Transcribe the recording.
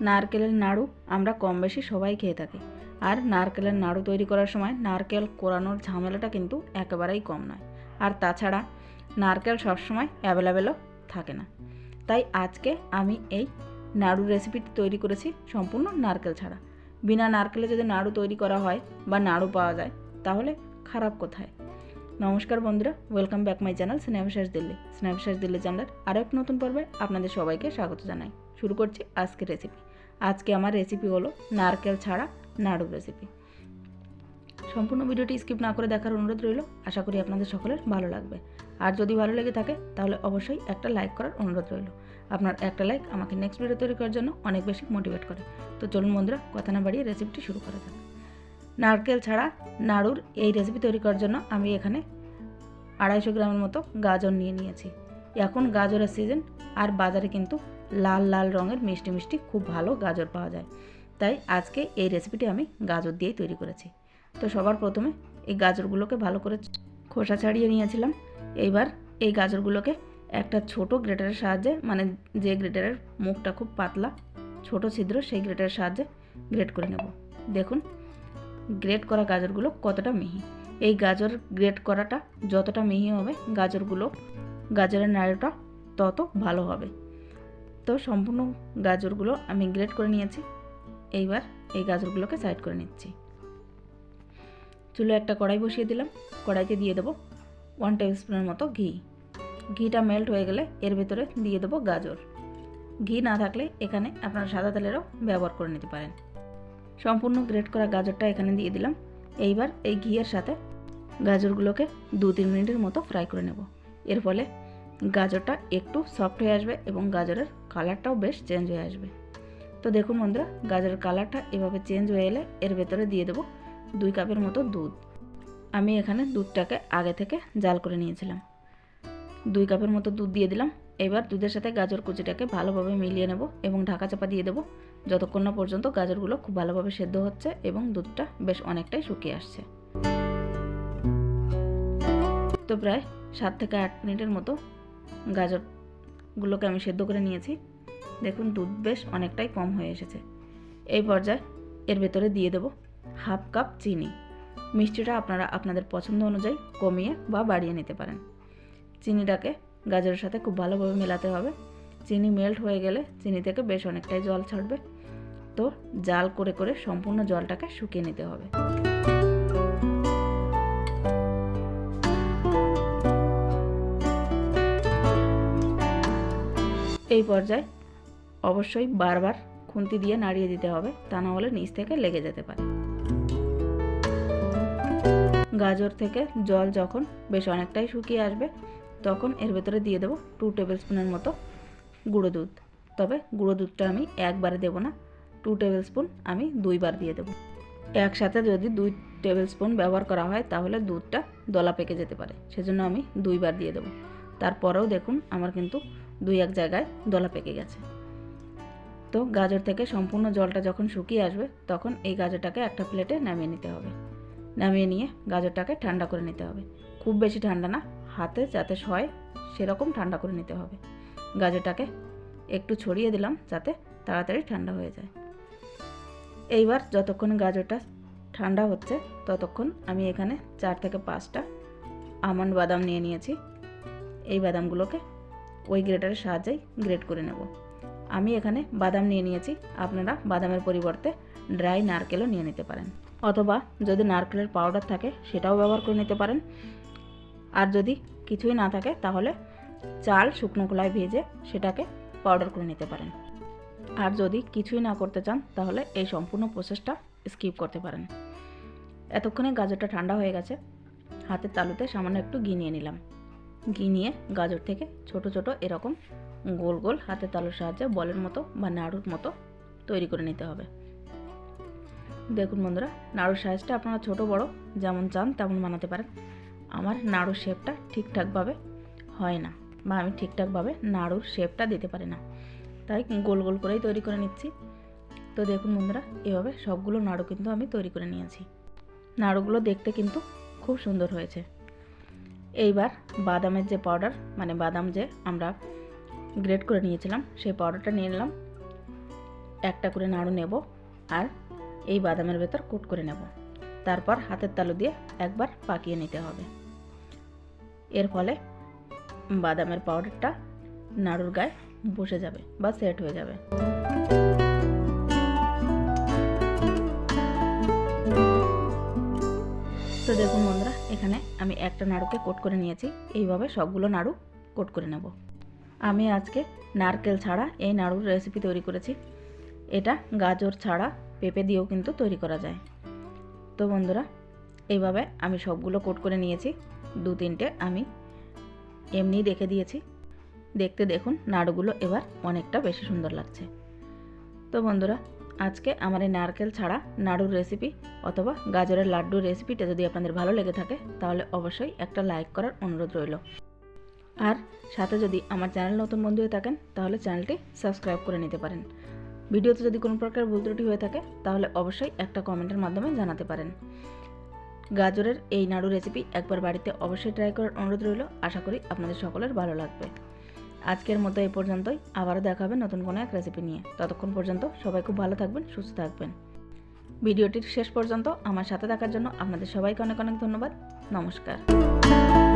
নারকেলের নাড়ু আমরা কম বেশি সবাই খেয়ে থাকি। আর নারকেলের নাড়ু তৈরি করার সময় নারকেল কোরানোর ঝামেলাটা কিন্তু একেবারেই কম নয়। আর তাছাড়া নারকেল সবসময় অ্যাভেলেবেলও থাকে না। তাই আজকে আমি এই নাড়ু রেসিপিটি তৈরি করেছি সম্পূর্ণ নারকেল ছাড়া। বিনা নারকেলে যদি নাড়ু তৈরি করা হয় বা নাড়ু পাওয়া যায়, তাহলে খারাপ কোথায়? নমস্কার বন্ধুরা ওয়েলকাম ব্যাক মাই চ্যানেল স্ন্যাপশ্বাস দিল্লি স্ন্যাপশ্বাস দিল্লি চ্যানেলের আরও এক নতুন পর্বে আপনাদের সবাইকে স্বাগত জানাই। শুরু করছি আজকের রেসিপি আজকে আমার রেসিপি হলো নারকেল ছাড়া নাড়ু রেসিপি সম্পূর্ণ ভিডিওটি স্কিপ না করে দেখার অনুরোধ রইল। আশা করি আপনাদের সকলের ভালো লাগবে। আর যদি ভালো লেগে থাকে, তাহলে অবশ্যই একটা লাইক করার অনুরোধ রইল। আপনার একটা লাইক আমাকে নেক্সট ভিডিও তৈরি করার জন্য অনেক বেশি মোটিভেট করে। তো চলুন বন্ধুরা, কথা না বাড়িয়ে রেসিপিটি শুরু করা যাক। নারকেল ছাড়া নাড়ুর এই রেসিপি তৈরি করার জন্য আমি এখানে আড়াইশো গ্রামের মতো গাজর নিয়ে নিয়েছি। এখন গাজরের সিজন আর বাজারে কিন্তু লাল লাল রঙের মিষ্টি মিষ্টি খুব ভালো গাজর পাওয়া যায়। তাই আজকে এই রেসিপিটি আমি গাজর দিয়েই তৈরি করেছি। তো সবার প্রথমে এই গাজরগুলোকে ভালো করে খোসা ছাড়িয়ে নিয়েছিলাম। এইবার এই গাজরগুলোকে একটা ছোট গ্রেটারের সাহায্যে মানে যে গ্রেটারের মুখটা খুব পাতলা, ছোট ছিদ্র, সেই গ্রেটারের সাহায্যে গ্রেট করে নেব। দেখুন গ্রেট করা গাজরগুলো কতটা মিহি। এই গাজর গ্রেট করাটা যতটা মিহি হবে, গাজরগুলো, গাজরের নাড়ুটা তত ভালো হবে। তো সম্পূর্ণ গাজরগুলো আমি গ্রেড করে নিয়েছি। এইবার এই গাজরগুলোকে সাইড করে নিচ্ছি। চুলো একটা কড়াই বসিয়ে দিলাম। কড়াইতে দিয়ে দেবো ওয়ান টেবিল স্পুনের মতো ঘি। ঘিটা মেল্ট হয়ে গেলে এর ভেতরে দিয়ে দেবো গাজর। ঘি না থাকলে এখানে আপনারা সাদা তেলেরও ব্যবহার করে নিতে পারেন। সম্পূর্ণ গ্রেড করা গাজরটা এখানে দিয়ে দিলাম। এইবার এই ঘিয়ের সাথে গাজরগুলোকে দু তিন মিনিটের মতো ফ্রাই করে নেব। এর ফলে গাজরটা একটু সফট হয়ে আসবে এবং গাজরের কালারটাও বেশ চেঞ্জ হয়ে আসবে। তো দেখুন বন্ধুরা, গাজরের কালারটা এভাবে চেঞ্জ হয়ে এলে এর ভেতরে দিয়ে দেবো দুই কাপের মতো দুধ। আমি এখানে দুধটাকে আগে থেকে জাল করে নিয়েছিলাম। দুই কাপের মতো দুধ দিয়ে দিলাম। এবার দুধের সাথে গাজর কুচিটাকে ভালোভাবে মিলিয়ে নেব এবং ঢাকা চাপা দিয়ে দেবো। যতক্ষণ না পর্যন্ত গাজরগুলো খুব ভালোভাবে সেদ্ধ হচ্ছে এবং দুধটা বেশ অনেকটাই শুকিয়ে আসছে। তো প্রায় সাত থেকে আট মিনিটের মতো গাজরগুলোকে আমি সেদ্ধ করে নিয়েছি। দেখুন দুধ বেশ অনেকটাই কম হয়ে এসেছে। এই পর্যায়ে এর ভেতরে দিয়ে দেবো হাফ কাপ চিনি। মিষ্টিটা আপনারা আপনাদের পছন্দ অনুযায়ী কমিয়ে বা বাড়িয়ে নিতে পারেন। চিনিটাকে গাজরের সাথে খুব ভালোভাবে মেলাতে হবে। চিনি মেল্ট হয়ে গেলে চিনি থেকে বেশ অনেকটাই জল ছাড়বে। তো জাল করে করে সম্পূর্ণ জলটাকে শুকিয়ে নিতে হবে। এই পর্যায়ে অবশ্যই বারবার খুন্তি দিয়ে নাড়িয়ে দিতে হবে, তা না হলে নিচ থেকে লেগে যেতে পারে। গাজর থেকে জল যখন বেশ অনেকটাই শুকিয়ে আসবে, তখন এর ভেতরে দিয়ে দেবো টু টেবিল স্পুনের মতো গুঁড়ো দুধ। তবে গুঁড়ো দুধটা আমি একবারে দেবো না টু টেবিল স্পুন আমি দুইবার দিয়ে দেবো। একসাথে যদি দুই টেবিল স্পুন ব্যবহার করা হয়, তাহলে দুধটা দলা পেকে যেতে পারে, সেজন্য আমি দুইবার দিয়ে দেবো। তারপরেও দেখুন আমার কিন্তু দুই এক জায়গায় দলা পেকে গেছে। তো গাজর থেকে সম্পূর্ণ জলটা যখন শুকিয়ে আসবে, তখন এই গাজরটাকে একটা প্লেটে নামিয়ে নিতে হবে। নামিয়ে নিয়ে গাজরটাকে ঠান্ডা করে নিতে হবে। খুব বেশি ঠান্ডা না, হাতে যাতে সয় সেরকম ঠান্ডা করে নিতে হবে। গাজরটাকে একটু ছড়িয়ে দিলাম যাতে তাড়াতাড়ি ঠান্ডা হয়ে যায়। এইবার যতক্ষণ গাজরটা ঠান্ডা হচ্ছে, ততক্ষণ আমি এখানে চার থেকে পাঁচটা আমন্ড বাদাম নিয়ে নিয়েছি। এই বাদামগুলোকে ওই গ্রেটারের সাহায্যেই গ্রেট করে নেব। আমি এখানে বাদাম নিয়ে নিয়েছি, আপনারা বাদামের পরিবর্তে ড্রাই নারকেলও নিয়ে নিতে পারেন। অথবা যদি নারকেলের পাউডার থাকে, সেটাও ব্যবহার করে নিতে পারেন। আর যদি কিছুই না থাকে, তাহলে চাল শুকনো কলায় ভেজে সেটাকে পাউডার করে নিতে পারেন। আর যদি কিছুই না করতে চান, তাহলে এই সম্পূর্ণ প্রসেসটা স্কিপ করতে পারেন। এতক্ষণে গাজরটা ঠান্ডা হয়ে গেছে, হাতের তালুতে সামান্য একটু ঘি নিয়ে নিলাম। ঘি নিয়ে গাজর থেকে ছোট ছোট এরকম গোল গোল হাতের তালুর সাহায্যে বলের মতো বা নাড়ুর মতো তৈরি করে নিতে হবে। দেখুন বন্ধুরা, নাড়ুর সাইজটা আপনারা ছোট বড় যেমন চান তেমন বানাতে পারেন। আমার নাড়ুর শেপটা ঠিকঠাকভাবে হয় না বা আমি ঠিকঠাকভাবে নাড়ুর শেপটা দিতে পারি না। তাই গোল গোল করেই তৈরি করে নিচ্ছি। তো দেখুন বন্ধুরা, এভাবে সবগুলো নাড়ু কিন্তু আমি তৈরি করে নিয়েছি। নাড়ুগুলো দেখতে কিন্তু খুব সুন্দর হয়েছে। এইবার বাদামের যে পাউডার মানে বাদাম যে আমরা গ্রেট করে নিয়েছিলাম, সেই পাউডারটা নিয়ে নিলাম। একটা করে নাড়ু নেব আর এই বাদামের ভেতর কুট করে নেব। তারপর হাতের তালু দিয়ে একবার পাকিয়ে নিতে হবে। এর ফলে বাদামের পাউডারটা নাড়ুর গায়ে বসে যাবে বা সেট হয়ে যাবে। দেখুন বন্ধুরা, এখানে আমি একটা নাড়ুকে কোট করে নিয়েছি। এইভাবে সবগুলো নাড়ু কোট করে নেব। আমি আজকে নারকেল ছাড়া এই নাড়ুর রেসিপি তৈরি করেছি। এটা গাজর ছাড়া পেঁপে দিয়েও কিন্তু তৈরি করা যায়। তো বন্ধুরা, এইভাবে আমি সবগুলো কোট করে নিয়েছি। দু তিনটে আমি এমনি রেখে দিয়েছি। দেখতে দেখুন, নাড়ুগুলো এবার অনেকটা বেশি সুন্দর লাগছে। তো বন্ধুরা আজকে আমার এই নারকেল ছাড়া নাড়ুর রেসিপি অথবা গাজরের লাড্ডুর রেসিপিটা যদি আপনাদের ভালো লেগে থাকে, তাহলে অবশ্যই একটা লাইক করার অনুরোধ রইল। আর সাথে যদি আমার চ্যানেল নতুন বন্ধু হয়ে থাকেন, তাহলে চ্যানেলটি সাবস্ক্রাইব করে নিতে পারেন। ভিডিওতে যদি কোনো প্রকার ভুল ত্রুটি হয়ে থাকে, তাহলে অবশ্যই একটা কমেন্টের মাধ্যমে জানাতে পারেন। গাজরের এই নাড়ু রেসিপি একবার বাড়িতে অবশ্যই ট্রাই করার অনুরোধ রইল। আশা করি আপনাদের সকলের ভালো লাগবে। আজকের মতো এই পর্যন্তই। আবারও দেখা হবে নতুন কোনো এক রেসিপি নিয়ে। ততক্ষণ পর্যন্ত সবাই খুব ভালো থাকবেন, সুস্থ থাকবেন। ভিডিওটির শেষ পর্যন্ত আমার সাথে থাকার জন্য আপনাদের সবাইকে অনেক অনেক ধন্যবাদ। নমস্কার।